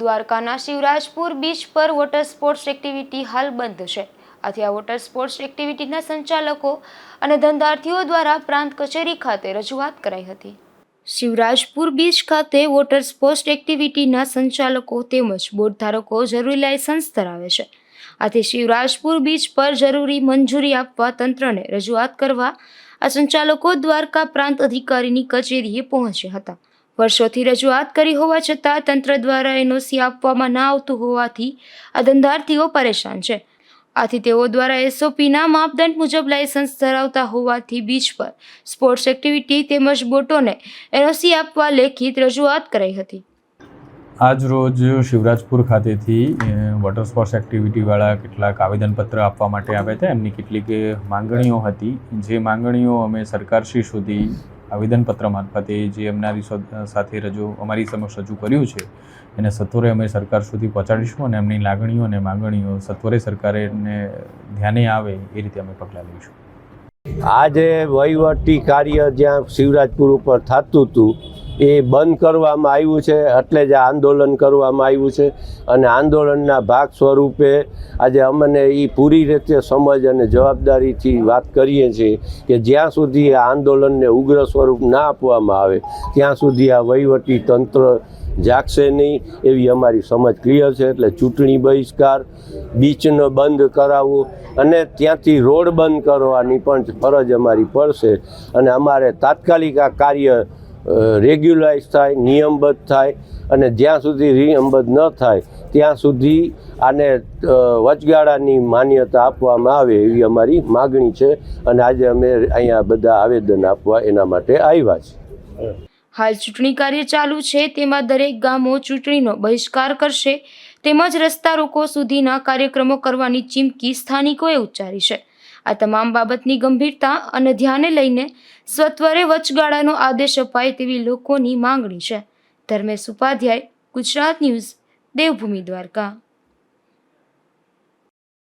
દ્વારકાના શિવરાજપુર બીચ પર water sports activity હાલ બંધ છે. આથી આ વોટર સ્પોર્ટ્સ એક્ટિવિટીના સંચાલકો અને ધંધાર્થીઓ દ્વારા પ્રાંત કચેરી ખાતે રજૂઆત કરાઈ હતી. શિવરાજપુર બીચ ખાતે વોટર સ્પોર્ટ્સ એક્ટિવિટીના સંચાલકો તેમજ બોટ ધારકો જરૂરી લાયસન્સ ધરાવે છે. આથી શિવરાજપુર બીચ પર જરૂરી મંજૂરી આપવા તંત્રને રજૂઆત કરવા આ સંચાલકો દ્વારકા પ્રાંત અધિકારીની કચેરીએ પહોંચ્યા હતા. વર્ષોથી રજૂઆત કરી હોવા છતાં તંત્ર દ્વારા એનઓસી આપવામાં ના આવતું હોવાથી આ ધંધાર્થીઓ પરેશાન છે. આથી તેઓ દ્વારા એસઓપીના માપદંડ મુજબ લાયસન્સ ધરાવતા હોવાથી બીચ પર સ્પોર્ટ્સ એક્ટિવિટી તેમજ બોટોને એનઓસી આપવા લેખિત રજૂઆત કરાઈ હતી. આજ રોજ શિવરાજપુર ખાતેથી વોટર સ્પોર્ટ્સ એક્ટિવિટીવાળા કેટલાક આવેદનપત્ર આપવા માટે આવ્યા હતા. એમની કેટલીક માંગણીઓ હતી. જે માંગણીઓ અમે સરકારશ્રી સુધી આવેદનપત્ર મારફતે જે એમનારી સાથે રજૂ, અમારી સમક્ષ રજૂ કર્યું છે, એને સત્વરે અમે સરકાર સુધી પહોંચાડીશું અને એમની લાગણીઓ અને માગણીઓ સત્વરે સરકારે ધ્યાને આવે એ રીતે અમે પગલાં લઈશું. આજે વહીવટી કાર્ય જ્યાં શિવરાજપુર ઉપર થતું હતું એ બંધ કરવામાં આવ્યું છે, એટલે જ આંદોલન કરવામાં આવ્યું છે. અને આંદોલનના ભાગ સ્વરૂપે આજે અમને એ પૂરી રીતે સમજ અને જવાબદારીથી વાત કરીએ છીએ કે જ્યાં સુધી આ આંદોલનને ઉગ્ર સ્વરૂપ ના આપવામાં આવે, ત્યાં સુધી આ વહીવટી તંત્ર જાગશે નહીં એવી અમારી સમજ ક્લિયર છે. એટલે ચૂંટણી બહિષ્કાર, બીચનો બંધ કરાવવું અને ત્યાંથી રોડ બંધ કરવાની પણ ફરજ અમારી પડશે. અને અમારે તાત્કાલિક આ કાર્ય રેગ્યુલાઇઝ થાય, નિયમબદ્ધ થાય અને જ્યાં સુધી નિયમબદ્ધ ન થાય, ત્યાં સુધી આને વચગાળાની માન્યતા આપવામાં આવે એવી અમારી માગણી છે અને આજે અમે અહીંયા બધા આવેદન આપવા એના માટે આવ્યા છે હાલ ચૂંટણી કાર્ય ચાલુ છે, તેમાં દરેક ગામો ચૂંટણીનો બહિષ્કાર કરશે, તેમજ રસ્તા રોકો સુધીના કાર્યક્રમો કરવાની ચીમકી સ્થાનિકોએ ઉચ્ચારી છે. આ તમામ બાબતની ગંભીરતા અને ધ્યાને લઈને સત્વરે વચગાળાનો આદેશ અપાય તેવી લોકોની માંગણી છે. ધર્મેશ ઉપાધ્યાય, ગુજરાત ન્યૂઝ, દેવભૂમિ દ્વારકા.